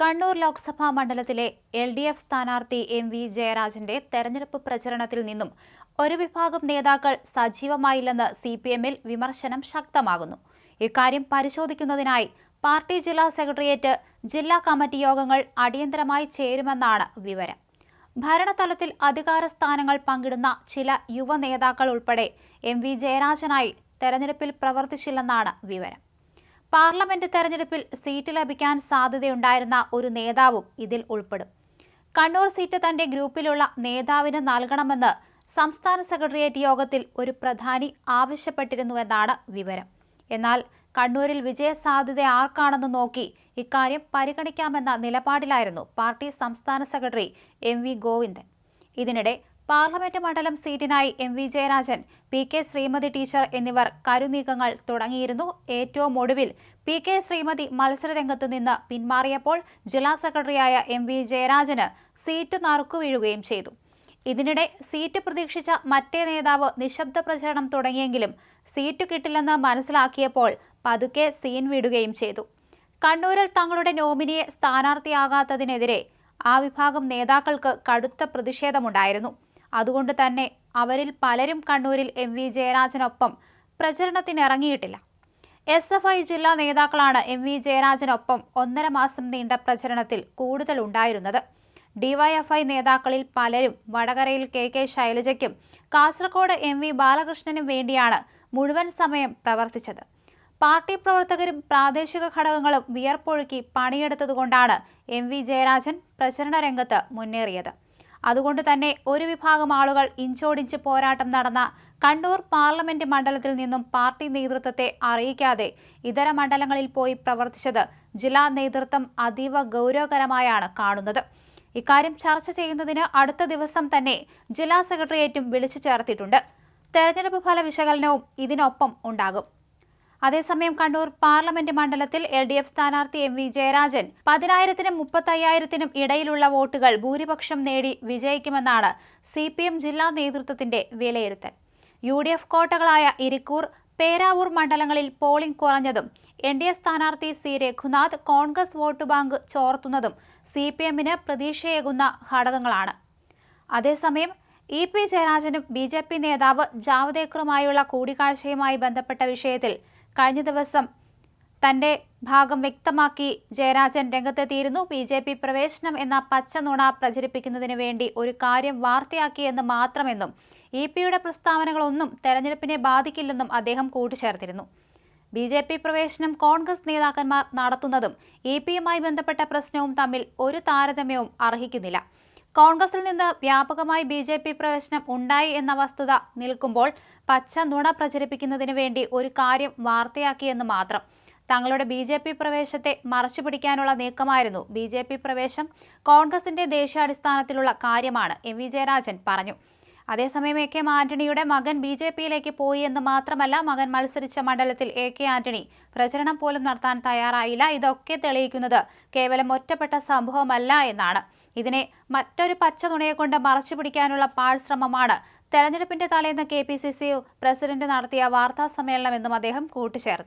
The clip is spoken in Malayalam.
കണ്ണൂർ ലോക്സഭാ മണ്ഡലത്തിലെ എൽ ഡി എഫ് സ്ഥാനാർത്ഥി എം വി ജയരാജന്റെ തെരഞ്ഞെടുപ്പ് പ്രചരണത്തിൽ നിന്നും ഒരു വിഭാഗം നേതാക്കൾ സജീവമായില്ലെന്ന് സി പി എമ്മിൽ വിമർശനം ശക്തമാകുന്നു. ഇക്കാര്യം പരിശോധിക്കുന്നതിനായി പാർട്ടി ജില്ലാ സെക്രട്ടേറിയറ്റ് ജില്ലാ കമ്മിറ്റി യോഗങ്ങൾ അടിയന്തരമായി ചേരുമെന്നാണ് വിവരം. ഭരണതലത്തിൽ അധികാര സ്ഥാനങ്ങൾ പങ്കിടുന്ന ചില യുവ നേതാക്കൾ ഉൾപ്പെടെ എം വി ജയരാജനായി തെരഞ്ഞെടുപ്പിൽ പ്രവർത്തിച്ചില്ലെന്നാണ് വിവരം. പാർലമെന്റ് തെരഞ്ഞെടുപ്പിൽ സീറ്റ് ലഭിക്കാൻ സാധ്യതയുണ്ടായിരുന്ന ഒരു നേതാവും ഇതിൽ ഉൾപ്പെടും. കണ്ണൂർ സീറ്റ് തന്റെ ഗ്രൂപ്പിലുള്ള നേതാവിന് നൽകണമെന്ന് സംസ്ഥാന സെക്രട്ടേറിയറ്റ് യോഗത്തിൽ ഒരു പ്രധാനി ആവശ്യപ്പെട്ടിരുന്നുവെന്നാണ് വിവരം. എന്നാൽ കണ്ണൂരിൽ വിജയസാധ്യത ആർക്കാണെന്ന് നോക്കി ഇക്കാര്യം പരിഗണിക്കാമെന്ന നിലപാടിലായിരുന്നു പാർട്ടി സംസ്ഥാന സെക്രട്ടറി എം വി ഗോവിന്ദൻ. ഇതിനിടെ പാർലമെന്റ് മണ്ഡലം സീറ്റിനായി M V Jayarajan P K Sreemathi teacher എന്നിവർ കരുനീക്കങ്ങൾ തുടങ്ങിയിരുന്നു. ഏറ്റവും ഒടുവിൽ പി കെ ശ്രീമതി മത്സരരംഗത്ത് നിന്ന് പിന്മാറിയപ്പോൾ ജില്ലാ സെക്രട്ടറിയായ എം വി ജയരാജന് സീറ്റ് നറുക്കുവീഴുകയും ചെയ്തു. ഇതിനിടെ സീറ്റ് പ്രതീക്ഷിച്ച മറ്റേ നേതാവ് നിശബ്ദ പ്രചരണം തുടങ്ങിയെങ്കിലും സീറ്റ് കിട്ടില്ലെന്ന് മനസ്സിലാക്കിയപ്പോൾ പതുക്കെ സീൻ വിടുകയും ചെയ്തു. കണ്ണൂരിൽ തങ്ങളുടെ നോമിനിയെ സ്ഥാനാർത്ഥിയാകാത്തതിനെതിരെ ആ വിഭാഗം നേതാക്കൾക്ക് കടുത്ത പ്രതിഷേധമുണ്ടായിരുന്നു. അതുകൊണ്ട് തന്നെ അവരിൽ പലരും കണ്ണൂരിൽ എം വി ജയരാജനൊപ്പം പ്രചരണത്തിനിറങ്ങിയിട്ടില്ല. എസ് എഫ് ഐ ജില്ലാ നേതാക്കളാണ് എം വി ജയരാജനൊപ്പം ഒന്നര മാസം നീണ്ട പ്രചരണത്തിൽ കൂടുതൽ ഉണ്ടായിരുന്നത് ഡിവൈഎഫ്ഐ നേതാക്കളിൽ പലരും വടകരയിൽ കെ കെ ശൈലജയ്ക്കും കാസർഗോഡ് എം വി ബാലകൃഷ്ണനും വേണ്ടിയാണ് മുഴുവൻ സമയം പ്രവർത്തിച്ചത്. പാർട്ടി പ്രവർത്തകരും പ്രാദേശിക ഘടകങ്ങളും വിയർപ്പൊഴുക്കി പണിയെടുത്തതുകൊണ്ടാണ് എം വി ജയരാജൻ പ്രചരണ രംഗത്ത് മുന്നേറിയത്. അതുകൊണ്ട് തന്നെ ഒരു വിഭാഗം ആളുകൾ ഇഞ്ചോടിഞ്ച് പോരാട്ടം നടന്ന കണ്ണൂർ പാർലമെന്റ് മണ്ഡലത്തിൽ നിന്നും പാർട്ടി നേതൃത്വത്തെ അറിയിക്കാതെ ഇതര മണ്ഡലങ്ങളിൽ പോയി പ്രവർത്തിച്ചത് ജില്ലാ നേതൃത്വം അതീവ ഗൗരവകരമായാണ് കാണുന്നത്. ഇക്കാര്യം ചർച്ച ചെയ്യുന്നതിന് അടുത്ത ദിവസം തന്നെ ജില്ലാ സെക്രട്ടേറിയറ്റും വിളിച്ചു ചേർത്തിട്ടുണ്ട്. തെരഞ്ഞെടുപ്പ് ഫല വിശകലനവും ഇതിനൊപ്പം ഉണ്ടാകും. അതേസമയം കണ്ണൂർ പാർലമെന്റ് മണ്ഡലത്തിൽ എൽ ഡി എഫ് സ്ഥാനാർത്ഥി എം വി ജയരാജൻ പതിനായിരത്തിനും മുപ്പത്തയ്യായിരത്തിനും ഇടയിലുള്ള വോട്ടുകൾ ഭൂരിപക്ഷം നേടി വിജയിക്കുമെന്നാണ് സി പി എം ജില്ലാ നേതൃത്വത്തിന്റെ വിലയിരുത്തൽ. യു ഡി എഫ് കോട്ടകളായ ഇരിക്കൂർ പേരാവൂർ മണ്ഡലങ്ങളിൽ പോളിംഗ് കുറഞ്ഞതും എൻ ഡി എ സ്ഥാനാർത്ഥി C Raghunath Congress vote bank ചോർത്തുന്നതും C P എമ്മിന് പ്രതീക്ഷയേകുന്ന ഘടകങ്ങളാണ്. അതേസമയം ഇ പി ജയരാജനും ബി ജെ പി നേതാവ് ജാവദേക്കറുമായുള്ള കൂടിക്കാഴ്ചയുമായി ബന്ധപ്പെട്ട വിഷയത്തിൽ കഴിഞ്ഞ ദിവസം തന്റെ ഭാഗം വ്യക്തമാക്കി ജയരാജൻ രംഗത്തെത്തിയിരുന്നു. ബി ജെ പി പ്രവേശനം എന്ന പച്ച നുണ പ്രചരിപ്പിക്കുന്നതിന് വേണ്ടി ഒരു കാര്യം വാർത്തയാക്കിയെന്ന് മാത്രമെന്നും ഇ പിയുടെ പ്രസ്താവനകളൊന്നും തെരഞ്ഞെടുപ്പിനെ ബാധിക്കില്ലെന്നും അദ്ദേഹം കൂട്ടിച്ചേർത്തിരുന്നു. ബി ജെ പി പ്രവേശനം കോൺഗ്രസ് നേതാക്കന്മാർ നടത്തുന്നതും ഇ പിയുമായി ബന്ധപ്പെട്ട പ്രശ്നവും തമ്മിൽ ഒരു താരതമ്യവും അർഹിക്കുന്നില്ല. കോൺഗ്രസിൽ നിന്ന് വ്യാപകമായി ബി ജെ പി പ്രവേശനം ഉണ്ടായി എന്ന വസ്തുത നിൽക്കുമ്പോൾ പച്ച നുണ പ്രചരിപ്പിക്കുന്നതിന് വേണ്ടി ഒരു കാര്യം വാർത്തയാക്കിയെന്ന് മാത്രം. തങ്ങളുടെ ബി ജെ പി പ്രവേശത്തെ മറച്ചുപിടിക്കാനുള്ള നീക്കമായിരുന്നു ബി ജെ പി പ്രവേശം കോൺഗ്രസിന്റെ ദേശീയാടിസ്ഥാനത്തിലുള്ള കാര്യമാണ് എം വി ജയരാജൻ പറഞ്ഞു. അതേസമയം എ കെ ആന്റണിയുടെ മകൻ ബി ജെ പിയിലേക്ക് പോയി എന്ന് മാത്രമല്ല മകൻ മത്സരിച്ച മണ്ഡലത്തിൽ എ കെ ആന്റണി പ്രചരണം പോലും നടത്താൻ തയ്യാറായില്ല. ഇതൊക്കെ തെളിയിക്കുന്നത് കേവലം ഒറ്റപ്പെട്ട സംഭവമല്ല എന്നാണ്. ഇതിനെ മറ്റൊരു പച്ച തുണയെ കൊണ്ട് മറച്ചു പിടിക്കാനുള്ള പാഴ്ശ്രമമാണ് തെരഞ്ഞെടുപ്പിന്റെ തലേന്ന് K P C C president നടത്തിയ വാർത്താ സമ്മേളനമെന്നും അദ്ദേഹം കൂട്ടിച്ചേർത്തു